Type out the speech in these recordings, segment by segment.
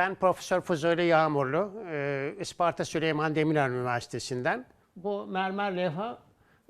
Ben Profesör Fuzuli Yağmurlu, e, Isparta Süleyman Demirel Üniversitesi'nden. Bu mermer levha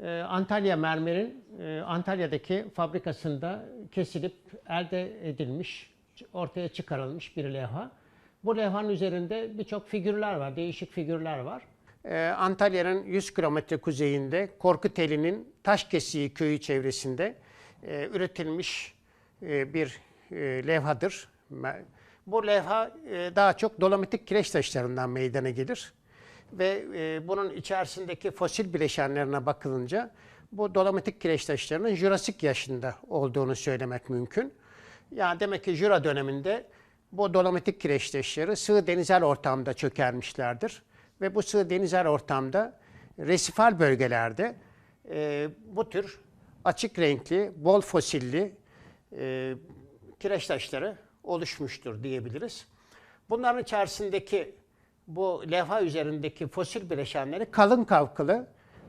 e, Antalya Mermer'in e, Antalya'daki fabrikasında kesilip elde edilmiş, ortaya çıkarılmış bir levha. Bu levhanın üzerinde birçok figürler var, değişik figürler var. Antalya'nın 100 kilometre kuzeyinde Korkuteli'nin Taşkesiği köyü çevresinde üretilmiş bir levhadır. Bu levha e, daha çok dolomitik kireç taşlarından meydana gelir. Ve e, bunun içerisindeki fosil bileşenlerine bakılınca bu dolomitik kireç taşlarının Jurasik yaşında olduğunu söylemek mümkün. Yani demek ki Jura döneminde bu dolomitik kireç taşları sığ denizel ortamda çökermişlerdir. Ve bu sığ denizel ortamda resifal bölgelerde e, bu tür açık renkli, bol fosilli e, kireç taşları oluşmuştur diyebiliriz. Bunların içerisindeki bu levha üzerindeki fosil bileşenleri kalın kavkılı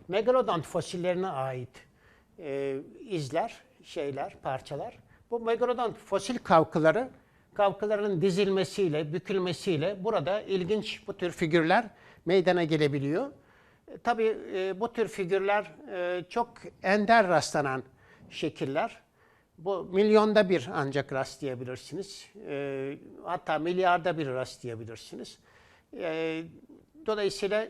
megalodont fosillerine ait e, izler, şeyler, parçalar. Bu megalodont fosil kavkıları, kavkıların dizilmesiyle, bükülmesiyle burada ilginç bu tür figürler meydana gelebiliyor. E, Tabii e, bu tür figürler e, çok ender rastlanan şekiller. Bu milyonda bir ancak rastlayabilirsiniz. E, hatta milyarda bir rastlayabilirsiniz. E, dolayısıyla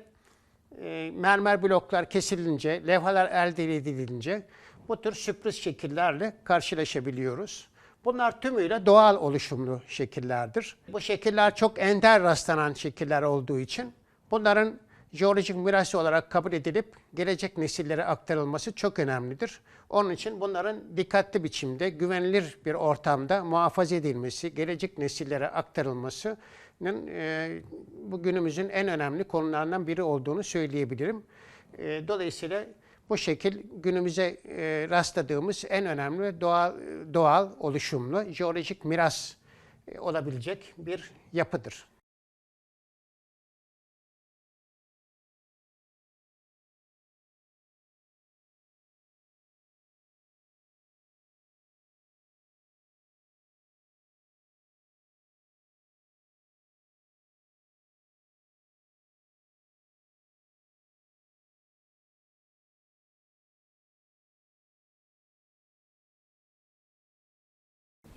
mermer bloklar kesilince, levhalar elde edilince bu tür sürpriz şekillerle karşılaşabiliyoruz. Bunlar tümüyle doğal oluşumlu şekillerdir. Bu şekiller çok ender rastlanan şekiller olduğu için bunların jeolojik miras olarak kabul edilip gelecek nesillere aktarılması çok önemlidir. Onun için bunların dikkatli biçimde, güvenilir bir ortamda muhafaza edilmesi, gelecek nesillere aktarılmasının e, bu en önemli konularından biri olduğunu söyleyebilirim. E, dolayısıyla bu şekil günümüze e, rastladığımız en önemli doğal, doğal oluşumlu jeolojik miras e, olabilecek bir yapıdır.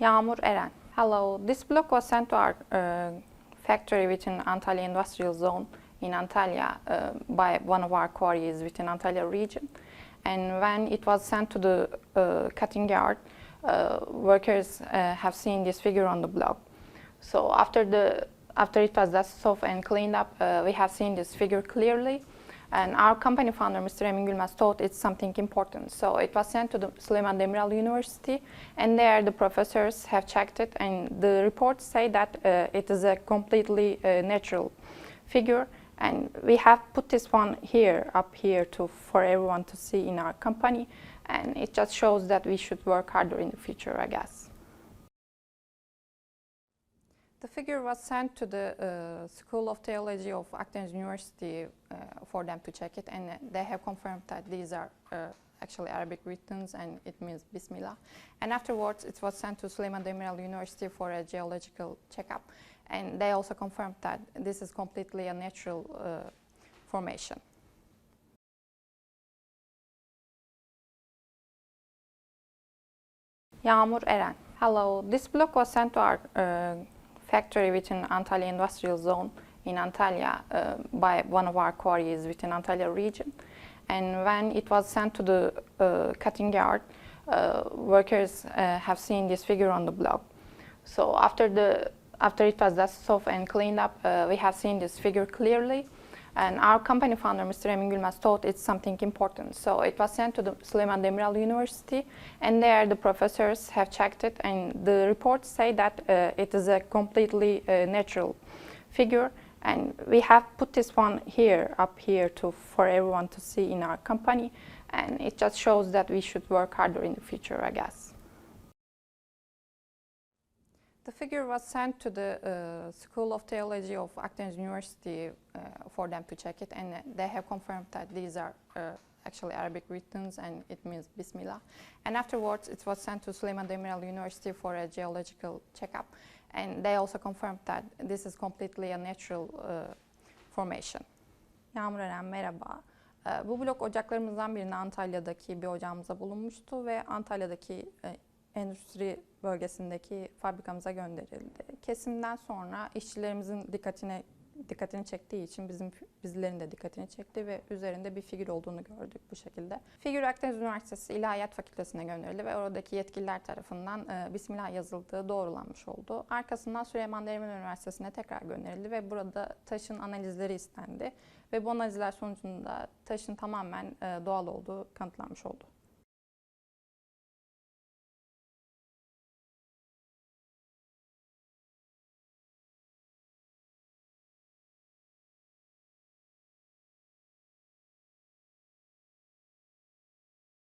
Yağmur Eren. Hello, this block was sent to our uh, factory within Antalya Industrial Zone in Antalya uh, by one of our quarries within Antalya region. And when it was sent to the uh, cutting yard, uh, workers uh, have seen this figure on the block. So after the after it was dusted off and cleaned up, uh, we have seen this figure clearly. And our company founder, Mr. Emin Gülmez, thought it's something important. So it was sent to the Süleyman Demirel University, and there the professors have checked it, and the reports say that uh, it is a completely uh, natural figure. And we have put this one here, up here, to for everyone to see in our company. And it just shows that we should work harder in the future, I guess. The figure was sent to the uh, School of Theology of Akdeniz University uh, for them to check it, and they have confirmed that these are uh, actually Arabic writings and it means Bismillah. And afterwards, it was sent to Süleyman Demirel University for a geological checkup, and they also confirmed that this is completely a natural uh, formation. Yağmur Eren. Hello, this block was sent to our uh, factory within Antalya Industrial Zone in Antalya uh, by one of our quarries within Antalya region. And when it was sent to the uh, cutting yard, uh, workers uh, have seen this figure on the block. So after the after it was dusted off and cleaned up, uh, we have seen this figure clearly. And our company founder, Mr. Emin Gülmez, thought it's something important. So it was sent to the Süleyman Demirel University, and there the professors have checked it, and the reports say that uh, it is a completely uh, natural figure. And we have put this one here, up here, to for everyone to see in our company, and it just shows that we should work harder in the future, I guess. The figure was sent to the uh, School of Theology of Akdeniz University uh, for them to check it, and they have confirmed that these are uh, actually Arabic writings and it means Bismillah. And afterwards, it was sent to Süleyman Demirel University for a geological checkup, and they also confirmed that this is completely a natural uh, formation. Yağmur Eren merhaba. Bu blok ocaklarımızdan birinde Antalya'daki bir ocağımıza bulunmuştu ve Antalya'daki endüstri bölgesindeki fabrikamıza gönderildi. Kesimden sonra işçilerimizin dikkatine dikkatini çektiği için bizim bizlerin de dikkatini çekti ve üzerinde bir figür olduğunu gördük bu şekilde. Figür Akdeniz Üniversitesi İlahiyat Fakültesine gönderildi ve oradaki yetkililer tarafından e, Bismillah yazıldığı doğrulanmış oldu. Arkasından Süleyman Demirel Üniversitesi'ne tekrar gönderildi ve burada taşın analizleri istendi ve bu analizler sonucunda taşın tamamen e, doğal olduğu kanıtlanmış oldu.